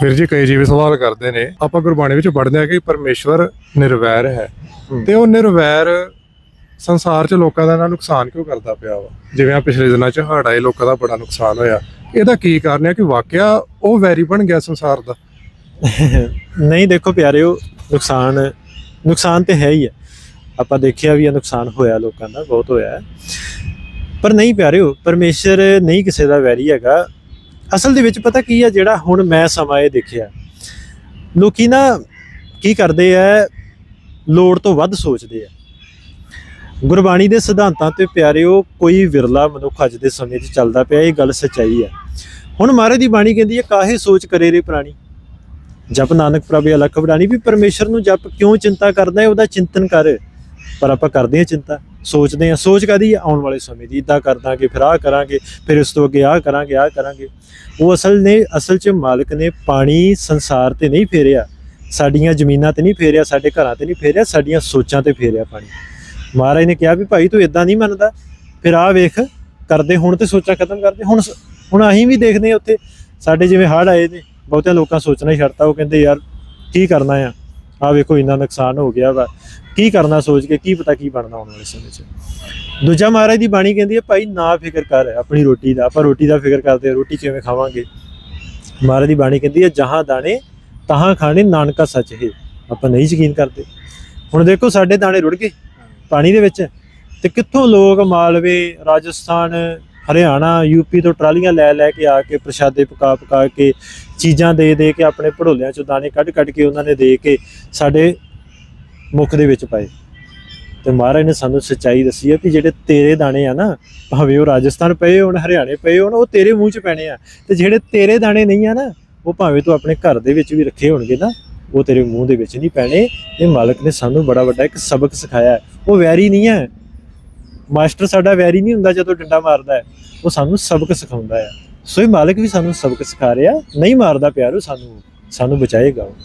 ਫਿਰ ਜੀ ਕਈ ਜੀਵ ਸਵਾਲ ਕਰਦੇ ਨੇ ਆਪਾਂ ਗੁਰਬਾਣੀ ਵਿੱਚ ਪੜ੍ਹਦੇ ਆ ਕਿ ਪਰਮੇਸ਼ਵਰ ਨਿਰਵੈਰ ਹੈ। ਤੇ ਉਹ ਨਿਰਵੈਰ ਸੰਸਾਰ 'ਚ ਲੋਕਾਂ ਦਾ ਨਾ ਨੁਕਸਾਨ ਕਿਉਂ ਕਰਦਾ ਪਿਆ ਵਾ? ਜਿਵੇਂ ਆ ਪਿਛਲੇ ਦਿਨਾਂ 'ਚ ਹੜ੍ਹ ਆਏ ਲੋਕਾਂ ਦਾ ਬੜਾ ਨੁਕਸਾਨ ਹੋਇਆ। ਇਹਦਾ ਕੀ ਕਾਰਨ ਹੈ ਕਿ ਵਾਕਿਆ ਉਹ ਵੈਰੀ ਬਣ ਗਿਆ ਸੰਸਾਰ ਦਾ? ਨਹੀਂ ਦੇਖੋ ਪਿਆਰਿਓ ਨੁਕਸਾਨ ਨੁਕਸਾਨ ਤੇ ਹੈ ਹੀ ਹੈ। ਆਪਾਂ ਦੇਖਿਆ ਵੀ ਇਹ ਨੁਕਸਾਨ ਹੋਇਆ ਲੋਕਾਂ ਦਾ ਬਹੁਤ ਹੋਇਆ। ਪਰ ਨਹੀਂ ਪਿਆਰਿਓ ਪਰਮੇਸ਼ਰ ਨਹੀਂ ਕਿਸੇ ਦਾ ਵੈਰੀ ਹੈਗਾ। ਅਸਲ ਦੇ ਵਿੱਚ ਪਤਾ ਕੀ ਹੈ ਜਿਹੜਾ ਹੁਣ ਮੈਂ ਸਮਾਂ ਇਹ ਦੇਖਿਆ, ਲੋਕੀ ਨਾ ਕੀ ਕਰਦੇ ਆ, ਲੋੜ ਤੋਂ ਵੱਧ ਸੋਚਦੇ ਆ। ਗੁਰਬਾਣੀ ਦੇ ਸਿਧਾਂਤਾਂ ਤੇ ਪਿਆਰਿਓ, ਕੋਈ ਵਿਰਲਾ ਮਨੁੱਖ ਅੱਜ ਦੇ ਸਮੇਂ 'ਚ ਚੱਲਦਾ ਪਿਆ, ਇਹ ਗੱਲ ਸੱਚਾਈ ਹੈ ਹੁਣ ਮਹਾਰਾਜ ਦੀ ਬਾਣੀ ਕਹਿੰਦੀ ਹੈ ਕਾਹੇ ਸੋਚ ਕਰੇ ਰੇ ਪ੍ਰਾਣੀ? ਜਪ ਨਾਨਕ ਪ੍ਰਭੇ ਅਲਖ ਵਡਾਣੀ, ਵੀ ਪਰਮੇਸ਼ਰ ਨੂੰ ਜਪ ਕਿਉਂ ਚਿੰਤਾ ਕਰਦਾ ਹੈ, ਉਹਦਾ ਚਿੰਤਨ ਕਰ। ਪਰ ਆਪਾਂ ਕਰਦੇ ਹਾਂ ਚਿੰਤਾ, ਸੋਚਦੇ ਹਾਂ, ਸੋਚ ਕਾਦੀ ਆਉਣ ਵਾਲੇ ਸਮੇਂ ਦੀ, ਇਦਾਂ ਕਰ ਦਾਂਗੇ ਫਿਰ ਆਹ ਕਰਾਂਗੇ, ਫਿਰ ਇਸ ਤੋਂ ਅੱਗੇ ਆਹ ਕਰਾਂਗੇ ਆਹ ਕਰਾਂਗੇ। ਉਹ ਅਸਲ ਨੇ, ਅਸਲ 'ਚ ਮਾਲਕ ਨੇ ਪਾਣੀ ਸੰਸਾਰ ਤੇ ਨਹੀਂ ਫੇਰਿਆ, ਸਾਡੀਆਂ ਜ਼ਮੀਨਾਂ ਤੇ ਨਹੀਂ ਫੇਰਿਆ, ਸਾਡੇ ਘਰਾਂ ਤੇ ਨਹੀਂ ਫੇਰਿਆ, ਸਾਡੀਆਂ ਸੋਚਾਂ ਤੇ ਫੇਰਿਆ ਪਾਣੀ। ਮਹਾਰਾਜ ਨੇ ਕਿਹਾ ਵੀ ਭਾਈ ਤੂੰ ਇਦਾਂ ਨਹੀਂ ਮੰਨਦਾ, ਫਿਰ ਆਹ ਵੇਖ, ਕਰਦੇ ਹੁਣ ਤੇ ਸੋਚਾਂ ਖਤਮ ਕਰਦੇ, ਹੁਣ ਹੁਣ ਅਸੀਂ ਵੀ ਦੇਖਦੇ ਹਾਂ ਉੱਥੇ, ਸਾਡੇ ਜਿਵੇਂ ਹੜ੍ਹ ਆਏ ਨੇ, ਬਹੁਤਿਆਂ ਲੋਕਾਂ ਸੋਚਣਾ ਹੀ ਛੱਡਤਾ, ਉਹ ਕਹਿੰਦੇ ਯਾਰ ਕੀ ਕਰਨਾ ਆ? ਆ ਵੇਖੋ, ਇੰਨਾ ਨੁਕਸਾਨ ਹੋ ਗਿਆ ਵਾ। ਕੀ ਕਰਨਾ ਸੋਚ ਕੇ, ਕੀ ਪਤਾ ਕੀ ਬਣਨਾ ਆਉਣ ਵਾਲੇ ਸਮੇਂ 'ਚ। ਦੂਜਾ ਮਹਾਰਾਜ ਦੀ ਬਾਣੀ ਕਹਿੰਦੀ ਹੈ, ਭਾਈ ਨਾ ਫਿਕਰ ਕਰ ਆਪਣੀ ਰੋਟੀ ਦਾ। ਆਪਾਂ ਰੋਟੀ ਦਾ ਫਿਕਰ ਕਰਦੇ ਰੋਟੀ ਕਿਵੇਂ ਖਾਵਾਂਗੇ? ਮਹਾਰਾਜ ਦੀ ਬਾਣੀ ਕਹਿੰਦੀ ਹੈ, ਜਹਾਂ ਦਾਣੇ, ਤਹਾਂ ਖਾਣੇ, ਨਾਨਕਾ ਸੱਚ ਹੈ। ਆਪਾਂ ਨਹੀਂ ਯਕੀਨ ਕਰਦੇ। ਹੁਣ ਦੇਖੋ, ਸਾਡੇ ਦਾਣੇ ਰੁੜ ਗਏ ਪਾਣੀ ਦੇ ਵਿੱਚ। ਤੇ ਕਿੱਥੋਂ ਲੋਕ ਮਾਲਵੇ, ਰਾਜਸਥਾਨ ਹਰਿਆਣਾ ਯੂਪੀ ਤੋਂ ਟਰਾਲੀਆਂ ਲੈ ਲੈ ਕੇ ਆ ਕੇ ਪ੍ਰਸ਼ਾਦੇ ਪਕਾ ਪਕਾ ਕੇ ਚੀਜ਼ਾਂ ਦੇ ਦੇ ਕੇ ਆਪਣੇ ਭੜੋਲਿਆਂ ਚੋਂ ਦਾਣੇ ਕੱਢ ਕੱਢ ਕੇ ਉਹਨਾਂ ਨੇ ਦੇ ਕੇ ਸਾਡੇ ਮੁਖ ਦੇ ਵਿੱਚ ਪਾਏ। ਤੇ ਮਹਾਰਾਜ ਨੇ ਸਾਨੂੰ ਸੱਚਾਈ ਦੱਸੀ ਹੈ ਕਿ ਜਿਹੜੇ ਤੇਰੇ ਦਾਣੇ ਆ ਨਾ, ਭਾਵੇਂ ਉਹ ਰਾਜਸਥਾਨ ਪਏ ਹੋਣ, ਹਰਿਆਣੇ ਪਏ ਹੋਣ, ਉਹ ਤੇਰੇ ਮੂੰਹ 'ਚ ਪੈਣੇ ਆ। ਤੇ ਜਿਹੜੇ ਤੇਰੇ ਦਾਣੇ ਨਹੀਂ ਆ ਨਾ, ਉਹ ਭਾਵੇਂ ਤੂੰ ਆਪਣੇ ਘਰ ਦੇ ਵਿੱਚ ਵੀ ਰੱਖੇ ਹੋਣਗੇ ਨਾ, ਉਹ ਤੇਰੇ ਮੂੰਹ ਦੇ ਵਿੱਚ ਨਹੀਂ ਪੈਣੇ। ਇਹ ਮਾਲਕ ਨੇ ਸਾਨੂੰ ਬੜਾ ਵੱਡਾ ਇੱਕ ਸਬਕ ਸਿਖਾਇਆ ਉਹ ਵੈਰੀ ਨਹੀਂ ਹੈ। ਮਾਸਟਰ ਸਾਡਾ ਵੈਰੀ ਨਹੀਂ ਹੁੰਦਾ ਜਦੋਂ ਡੰਡਾ ਮਾਰਦਾ ਹੈ। ਉਹ ਸਾਨੂੰ ਸਬਕ ਸਿਖਾਉਂਦਾ ਹੈ। ਸੋ ਇਹ ਮਾਲਕ ਵੀ ਸਾਨੂੰ ਸਬਕ ਸਿਖਾ ਰਿਹਾ, ਨਹੀਂ ਮਾਰਦਾ ਪਿਆਰੋ ਸਾਨੂੰ ਸਾਨੂੰ ਬਚਾਏਗਾ ਉਹ।